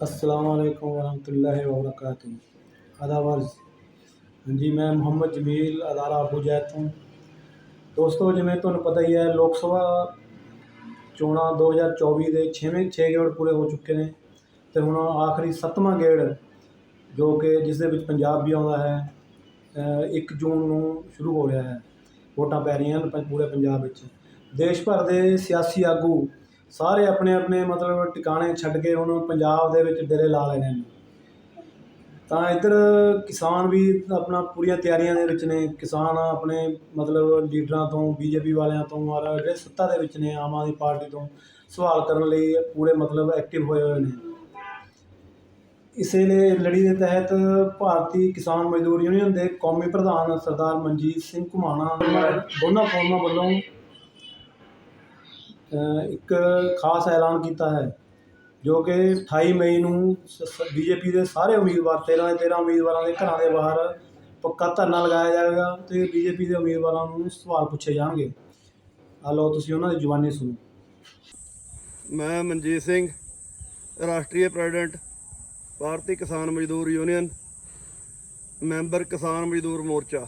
ਅਸਲਾਮੁਅਲੈਕਮ ਵਰਹਮਤੁਲਲਾਹ ਵਬਰਕਾਤੁ ਅਦਾਵਰਜ਼ ਹਾਂਜੀ, ਮੈਂ ਮੁਹੰਮਦ ਜਮੀਲ, ਅਦਾਰਾ ਅਬੂ ਜੈਦ ਤੋਂ ਦੋਸਤੋ, ਜਿਵੇਂ ਤੁਹਾਨੂੰ ਪਤਾ ਹੀ ਹੈ, ਲੋਕ ਸਭਾ ਚੋਣਾਂ 2024 ਦੇ 6ਵੇਂ 6 ਗੇੜ ਪੂਰੇ ਹੋ ਚੁੱਕੇ ਨੇ ਤੇ ਹੁਣ ਆਖਰੀ 7ਵਾਂ ਗੇੜ, ਜੋ ਕਿ ਜਿਸ ਦੇ ਵਿੱਚ ਪੰਜਾਬ ਵੀ ਆਉਂਦਾ ਹੈ 1 ਜੂਨ ਨੂੰ ਸ਼ੁਰੂ ਹੋ ਰਿਹਾ ਹੈ। ਵੋਟਾਂ ਪੈ ਰਹੀਆਂ ਪੂਰੇ ਪੰਜਾਬ ਵਿੱਚ। ਦੇਸ਼ ਭਰ ਦੇ ਸਿਆਸੀ ਆਗੂ ਸਾਰੇ ਆਪਣੇ ਆਪਣੇ ਮਤਲਬ ਟਿਕਾਣੇ ਛੱਡ ਕੇ ਹੁਣ ਪੰਜਾਬ ਦੇ ਵਿੱਚ ਡੇਰੇ ਲਾ ਲੈਣੇ ਨੇ। ਤਾਂ ਇੱਧਰ ਕਿਸਾਨ ਵੀ ਆਪਣਾ ਪੂਰੀਆਂ ਤਿਆਰੀਆਂ ਦੇ ਵਿੱਚ ਨੇ। ਕਿਸਾਨ ਆਪਣੇ ਮਤਲਬ ਲੀਡਰਾਂ ਤੋਂ ਬੀਜੇਪੀ ਵਾਲਿਆਂ ਤੋਂ, ਔਰ ਜਿਹੜੇ ਸੱਤਾ ਦੇ ਵਿੱਚ ਨੇ, ਆਮ ਆਦਮੀ ਪਾਰਟੀ ਤੋਂ ਸਵਾਲ ਕਰਨ ਲਈ ਪੂਰੇ ਮਤਲਬ ਐਕਟਿਵ ਹੋਏ ਹੋਏ ਨੇ। ਇਸੇ ਲਈ ਲੜੀ ਦੇ ਤਹਿਤ ਭਾਰਤੀ ਕਿਸਾਨ ਮਜ਼ਦੂਰ ਯੂਨੀਅਨ ਦੇ ਕੌਮੀ ਪ੍ਰਧਾਨ ਸਰਦਾਰ ਮਨਜੀਤ ਸਿੰਘ ਘੁਮਾਣਾ ਦੋਨਾਂ ਫੋਰਮਾਂ ਵੱਲੋਂ ਇੱਕ ਖਾਸ ਐਲਾਨ ਕੀਤਾ ਹੈ, ਜੋ ਕਿ 28 ਮਈ ਨੂੰ ਬੀ ਜੇ ਪੀ ਦੇ ਸਾਰੇ ਉਮੀਦਵਾਰ 13 ਦੇ 13 ਉਮੀਦਵਾਰਾਂ ਦੇ ਘਰਾਂ ਦੇ ਬਾਹਰ ਪੱਕਾ ਧਰਨਾ ਲਗਾਇਆ ਜਾਵੇਗਾ ਅਤੇ ਬੀ ਜੇ ਪੀ ਦੇ ਉਮੀਦਵਾਰਾਂ ਨੂੰ ਸਵਾਲ ਪੁੱਛੇ ਜਾਣਗੇ। ਆ ਲਓ ਤੁਸੀਂ ਉਹਨਾਂ ਦੀ ਜ਼ੁਬਾਨੀ ਸੁਣੋ। ਮੈਂ ਮਨਜੀਤ ਸਿੰਘ, ਰਾਸ਼ਟਰੀ ਪ੍ਰੈਜ਼ੀਡੈਂਟ, ਭਾਰਤੀ ਕਿਸਾਨ ਮਜ਼ਦੂਰ ਯੂਨੀਅਨ, ਮੈਂਬਰ ਕਿਸਾਨ ਮਜ਼ਦੂਰ ਮੋਰਚਾ।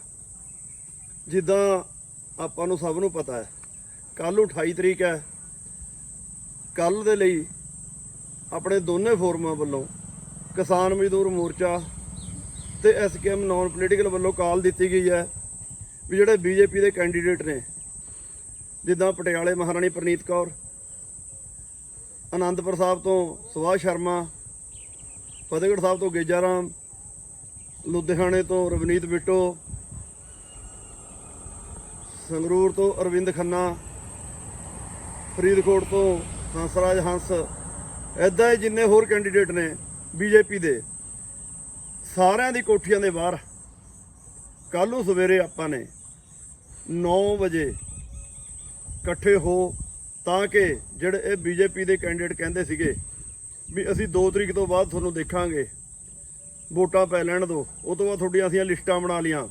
ਜਿੱਦਾਂ ਆਪਾਂ ਨੂੰ ਸਭ ਨੂੰ ਪਤਾ ਹੈ ਕੱਲ੍ਹ ਨੂੰ 28 ਤਰੀਕ ਹੈ। ਕੱਲ ਦੇ ਲਈ ਆਪਣੇ ਦੋਨੇ ਫੋਰਮਾਂ ਵੱਲੋਂ ਕਿਸਾਨ ਮਜ਼ਦੂਰ ਮੋਰਚਾ ਤੇ ਐਸਕੇਐਮ ਨਾਨ ਪੋਲੀਟੀਕਲ ਵੱਲੋਂ ਕਾਲ ਦਿੱਤੀ ਗਈ ਹੈ ਵੀ ਜਿਹੜੇ ਬੀਜੇਪੀ ਦੇ ਕੈਂਡੀਡੇਟ ਨੇ, ਜਿੱਦਾਂ ਪਟਿਆਲੇ ਮਹਾਰਾਣੀ ਪ੍ਰਨੀਤ ਕੌਰ, ਆਨੰਦਪੁਰ ਸਾਹਿਬ ਤੋਂ ਸੁਭਾਸ਼ ਸ਼ਰਮਾ, ਫਤਿਹਗੜ੍ਹ ਸਾਹਿਬ ਤੋਂ ਗੇਜਾ ਰਾਮ ਲੁਧਿਆਣੇ ਤੋਂ ਰਵਨੀਤ ਬਿੱਟੋ, ਸੰਗਰੂਰ ਤੋਂ ਅਰਵਿੰਦ ਖੰਨਾ ਫਰੀਦਕੋਟ ਤੋਂ ਹੰਸਰਾਜ ਹੰਸ ਐਦਾਂ ਹੀ ਜਿੰਨੇ ਹੋਰ ਕੈਂਡੀਡੇਟ ਨੇ ਬੀਜੇਪੀ ਦੇ, ਸਾਰਿਆਂ ਦੀ ਕੋਠੀਆਂ ਦੇ ਬਾਹਰ। ਕੱਲ੍ਹ ਨੂੰ ਸਵੇਰੇ ਆਪਾਂ ਨੇ 9 ਵਜੇ ਇਕੱਠੇ ਹੋ ਤਾਂ ਕਿ ਜਿਹੜੇ ਇਹ ਬੀਜੇਪੀ ਦੇ ਕੈਂਡੀਡੇਟ ਕਹਿੰਦੇ ਸੀਗੇ ਵੀ ਅਸੀਂ 2 ਤਰੀਕ ਤੋਂ ਬਾਅਦ ਤੁਹਾਨੂੰ ਦੇਖਾਂਗੇ, ਵੋਟਾਂ ਪੈ ਲੈਣ ਦਿਓ ਉਹ ਤੋਂ ਬਾਅਦ ਤੁਹਾਡੀਆਂ ਅਸੀਂ ਲਿਸਟਾਂ ਬਣਾ ਲੀਆਂ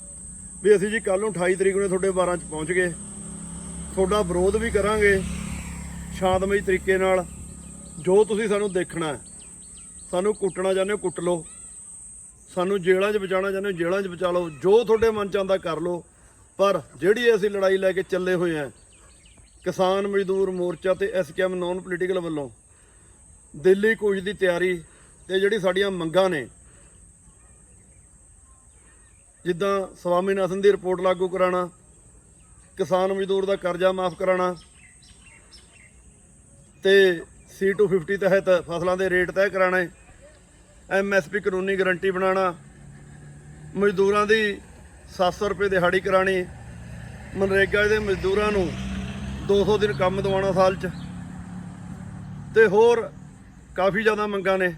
ਵੀ ਅਸੀਂ ਜੀ ਕੱਲ ਨੂੰ 28 ਤਰੀਕ ਨੂੰ ਤੁਹਾਡੇ 12 ਚ ਪਹੁੰਚ ਗਏ। ਤੁਹਾਡਾ ਵਿਰੋਧ ਵੀ ਕਰਾਂਗੇ। ਸ਼ਾਂਤਮਈ ਤਰੀਕੇ ਨਾਲ ਜੋ ਤੁਸੀਂ ਸਾਨੂੰ ਦੇਖਣਾ ਹੈ, ਸਾਨੂੰ ਕੁੱਟਣਾ ਚਾਹੁੰਦੇ ਹੋ, ਕੁੱਟ ਲਓ। ਸਾਨੂੰ ਜੇਲ੍ਹਾਂ 'ਚ ਬਚਾਉਣਾ ਚਾਹੁੰਦੇ ਹੋ, ਜੇਲ੍ਹਾਂ 'ਚ ਬਚਾ ਲਓ। ਜੋ ਤੁਹਾਡੇ ਮਨ 'ਚ ਆਉਂਦਾ ਕਰ ਲਓ। ਪਰ ਜਿਹੜੀ ਅਸੀਂ ਲੜਾਈ ਲੈ ਕੇ ਚੱਲੇ ਹੋਏ ਹਾਂ, ਕਿਸਾਨ ਮਜ਼ਦੂਰ ਮੋਰਚਾ ਤੇ ਐਸਕੇਐਮ ਨਾਨ ਪੋਲੀਟੀਕਲ ਵੱਲੋਂ, ਦਿੱਲੀ ਕੂਚ ਦੀ ਤਿਆਰੀ ਤੇ ਜਿਹੜੀ ਸਾਡੀਆਂ ਮੰਗਾਂ ਨੇ, ਜਿੱਦਾਂ ਸਵਾਮੀਨਾਥਨ ਦੀ ਰਿਪੋਰਟ ਲਾਗੂ ਕਰਾਉਣਾ, ਕਿਸਾਨ ਮਜ਼ਦੂਰ ਦਾ ਕਰਜ਼ਾ ਮਾਫ ਕਰਾਉਣਾ ਤੇ C250 ਤਹਿਤ ਫਸਲਾਂ ਦੇ ਰੇਟ ਤੈਅ ਕਰਾਣੇ ਐਮਐਸਪੀ ਕਾਨੂੰਨੀ ਗਾਰੰਟੀ ਬਣਾਉਣਾ, ਮਜ਼ਦੂਰਾਂ ਦੀ 700 ਰੁਪਏ ਦਿਹਾੜੀ ਕਰਾਣੀ, ਮਨਰੇਗਾ ਦੇ ਮਜ਼ਦੂਰਾਂ ਨੂੰ 200 ਦਿਨ ਕੰਮ ਦਿਵਾਉਣਾ ਸਾਲ 'ਚ, ਤੇ ਹੋਰ ਕਾਫੀ ਜ਼ਿਆਦਾ ਮੰਗਾਂ ਨੇ।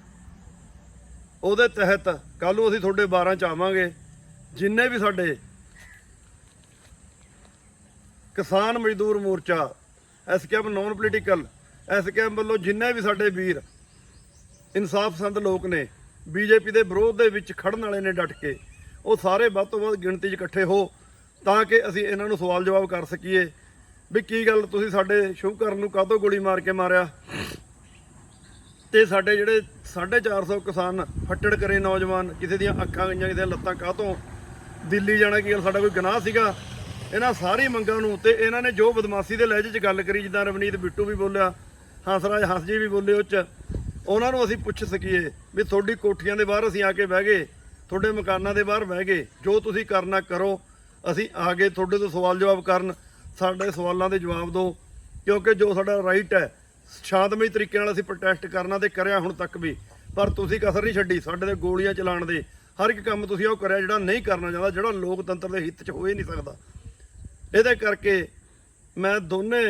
ਉਹਦੇ ਤਹਿਤ ਕੱਲ੍ਹ ਨੂੰ ਅਸੀਂ ਤੁਹਾਡੇ 12 ਚ ਆਵਾਂਗੇ, ਜਿੰਨੇ ਵੀ ਸਾਡੇ ਕਿਸਾਨ ਮਜ਼ਦੂਰ ਮੋਰਚਾ ਐਸਕੇਐਮ ਨਾਨ ਪੋਲੀਟੀਕਲ ਐਸਕੇਐਮ ਵੱਲੋਂ ਜਿੰਨੇ ਵੀ ਸਾਡੇ ਵੀਰ, ਇਨਸਾਫ ਸੰਦ ਲੋਕ ਨੇ, ਬੀਜੇਪੀ ਦੇ ਵਿਰੋਧ ਦੇ ਵਿੱਚ ਖੜਨ ਵਾਲੇ ਨੇ ਡਟ ਕੇ, ਉਹ ਸਾਰੇ ਵੱਧ ਤੋਂ ਵੱਧ ਗਿਣਤੀ 'ਚ ਇਕੱਠੇ ਹੋ, ਤਾਂ ਕਿ ਅਸੀਂ ਇਹਨਾਂ ਨੂੰ ਸਵਾਲ ਜਵਾਬ ਕਰ ਸਕੀਏ, ਵੀ ਕੀ ਗੱਲ ਤੁਸੀਂ ਸਾਡੇ ਸ਼ੁਭਕਰਨ ਨੂੰ ਕਾਹਤੋਂ ਗੋਲੀ ਮਾਰ ਕੇ ਮਾਰਿਆ? ਤੇ ਸਾਡੇ ਜਿਹੜੇ 450 ਕਿਸਾਨ ਫੱਟੜ ਕਰੇ ਨੌਜਵਾਨ, ਕਿਸੇ ਦੀਆਂ ਅੱਖਾਂ ਗਈਆਂ, ਕਿਸੇ ਦੀਆਂ ਲੱਤਾਂ ਕਾਹਤੋਂ? ਦਿੱਲੀ ਜਾਣਾ ਕੀ ਗੱਲ, ਸਾਡਾ ਕੋਈ ਗੁਨਾਹ ਸੀਗਾ? ਇਹਨਾਂ ਸਾਰੀ ਮੰਗਾਂ ਨੂੰ, ਤੇ ਇਹਨਾਂ ਨੇ ਜੋ ਬਦਮਾਸ਼ੀ ਦੇ ਲਹਿਜੇ 'ਚ ਗੱਲ ਕਰੀ, ਜਿੱਦਾਂ ਰਵਨੀਤ ਬਿੱਟੂ ਵੀ ਬੋਲਿਆ ਹੰਸਰਾਜ ਹੰਸ ਜੀ ਵੀ ਬੋਲੇ ਉਹ 'ਚ ਉਹਨਾਂ ਨੂੰ ਅਸੀਂ ਪੁੱਛ ਸਕੀਏ ਵੀ ਤੁਹਾਡੀ ਕੋਠੀਆਂ ਦੇ ਬਾਹਰ ਅਸੀਂ ਆ ਕੇ ਬਹਿ ਗਏ, ਤੁਹਾਡੇ ਮਕਾਨਾਂ ਦੇ ਬਾਹਰ ਬਹਿ ਗਏ, ਜੋ ਤੁਸੀਂ ਕਰਨਾ ਕਰੋ, ਅਸੀਂ ਆ ਗਏ ਤੁਹਾਡੇ ਤੋਂ ਸਵਾਲ ਜਵਾਬ ਕਰਨ, ਸਾਡੇ ਸਵਾਲਾਂ ਦੇ ਜਵਾਬ ਦਿਓ, ਕਿਉਂਕਿ ਜੋ ਸਾਡਾ ਰਾਈਟ ਹੈ, ਸ਼ਾਂਤਮਈ ਤਰੀਕੇ ਨਾਲ ਅਸੀਂ ਪ੍ਰੋਟੈਸਟ ਕਰਨਾ ਤੇ ਕਰਿਆ ਹੁਣ ਤੱਕ ਵੀ, ਪਰ ਤੁਸੀਂ ਕਸਰ ਨਹੀਂ ਛੱਡੀ, ਸਾਡੇ ਤੇ ਗੋਲੀਆਂ ਚਲਾਉਣ ਦੇ, ਹਰ ਇੱਕ ਕੰਮ ਤੁਸੀਂ ਉਹ ਕਰਿਆ ਜਿਹੜਾ ਨਹੀਂ ਕਰਨਾ ਚਾਹੁੰਦਾ, ਜਿਹੜਾ ਲੋਕਤੰਤਰ ਦੇ ਹਿੱਤ 'ਚ ਹੋ ਹੀ ਨਹੀਂ ਸਕਦਾ। ਇਹਦੇ ਕਰਕੇ ਮੈਂ ਦੋਨੇ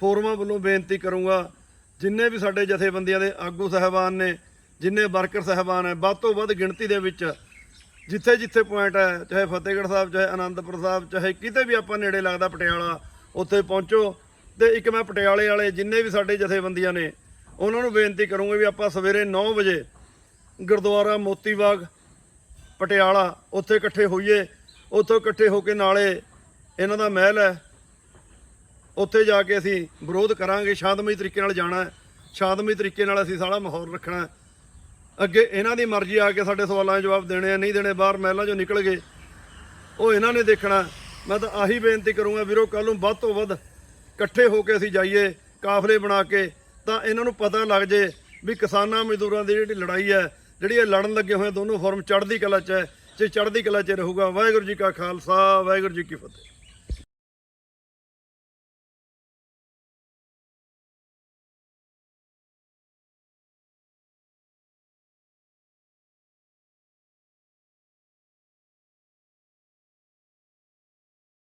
ਫੋਰਮਾਂ ਵੱਲੋਂ ਬੇਨਤੀ ਕਰੂੰਗਾ ਜਿੰਨੇ ਵੀ ਸਾਡੇ ਜਥੇਬੰਦੀਆਂ ਦੇ ਆਗੂ ਸਹਿਬਾਨ ਨੇ, ਜਿੰਨੇ ਵਰਕਰ ਸਹਿਬਾਨ ਹੈ ਵੱਧ ਤੋਂ ਵੱਧ ਗਿਣਤੀ ਦੇ ਵਿੱਚ ਜਿੱਥੇ ਜਿੱਥੇ ਪੁਆਇੰਟ ਹੈ, ਚਾਹੇ ਫਤਿਹਗੜ੍ਹ ਸਾਹਿਬ, ਚਾਹੇ ਆਨੰਦਪੁਰ ਸਾਹਿਬ, ਚਾਹੇ ਕਿਤੇ ਵੀ ਆਪਾਂ ਨੇੜੇ ਲੱਗਦਾ ਪਟਿਆਲਾ, ਉੱਥੇ ਪਹੁੰਚੋ। ਤੇ ਇੱਕ ਮੈਂ ਪਟਿਆਲੇ ਵਾਲੇ ਜਿੰਨੇ ਵੀ ਸਾਡੇ ਜਥੇਬੰਦੀਆਂ ਨੇ, ਉਹਨਾਂ ਨੂੰ ਬੇਨਤੀ ਕਰੂੰਗਾ ਵੀ ਆਪਾਂ ਸਵੇਰੇ 9 ਵਜੇ ਗੁਰਦੁਆਰਾ ਮੋਤੀ ਬਾਗ ਪਟਿਆਲਾ, ਉੱਥੇ ਇਕੱਠੇ ਹੋਈਏ। ਉੱਥੋਂ ਇਕੱਠੇ ਹੋ ਕੇ ਨਾਲੇ ਇਹਨਾਂ ਦਾ ਮਹਿਲ ਹੈ। ਉੱਥੇ ਜਾ ਕੇ ਅਸੀਂ ਵਿਰੋਧ ਕਰਾਂਗੇ, ਸ਼ਾਂਤਮਈ ਤਰੀਕੇ ਨਾਲ ਜਾਣਾ ਹੈ, ਸ਼ਾਂਤਮਈ ਤਰੀਕੇ ਨਾਲ ਅਸੀਂ ਸਾਰਾ ਮਾਹੌਲ ਰੱਖਣਾ ਹੈ। ਅੱਗੇ ਇਹਨਾਂ ਦੀ ਮਰਜ਼ੀ ਆ ਕੇ ਸਾਡੇ ਸਵਾਲਾਂ ਦੇ ਜਵਾਬ ਦੇਣੇ ਆ, ਨਹੀਂ ਦੇਣੇ, ਬਾਹਰ ਮਹਿਲਾਂ ਚੋਂ ਨਿਕਲ ਗਏ। ਉਹ ਇਹਨਾਂ ਨੇ ਦੇਖਣਾ। ਮੈਂ ਤਾਂ ਆਹੀ ਬੇਨਤੀ ਕਰੂੰਗਾ ਵੀਰੋ ਕੱਲ ਨੂੰ ਵੱਧ ਤੋਂ ਵੱਧ ਇਕੱਠੇ ਹੋ ਕੇ ਅਸੀਂ ਜਾਈਏ, ਕਾਫਲੇ ਬਣਾ ਕੇ, ਤਾਂ ਇਹਨਾਂ ਨੂੰ ਪਤਾ ਲੱਗ ਜੇ ਵੀ ਕਿਸਾਨਾਂ ਮਜ਼ਦੂਰਾਂ ਦੀ ਜਿਹੜੀ ਲੜਾਈ ਹੈ, ਜਿਹੜੀ ਇਹ ਲੜਨ ਲੱਗੇ ਹੋਏ ਦੋਨੋਂ ਫੋਰਮ ਚੜ੍ਹਦੀ ਕਲਾ 'ਚ ਹੈ। ਜੇ ਚੜ੍ਹਦੀ ਕਲਾ 'ਚ ਰਹੂਗਾ, ਵਾਹਿਗੁਰੂ ਜੀ ਕਾ ਖਾਲਸਾ, ਵਾਹਿਗੁਰੂ ਜੀ ਕੀ ਫਤਿਹ।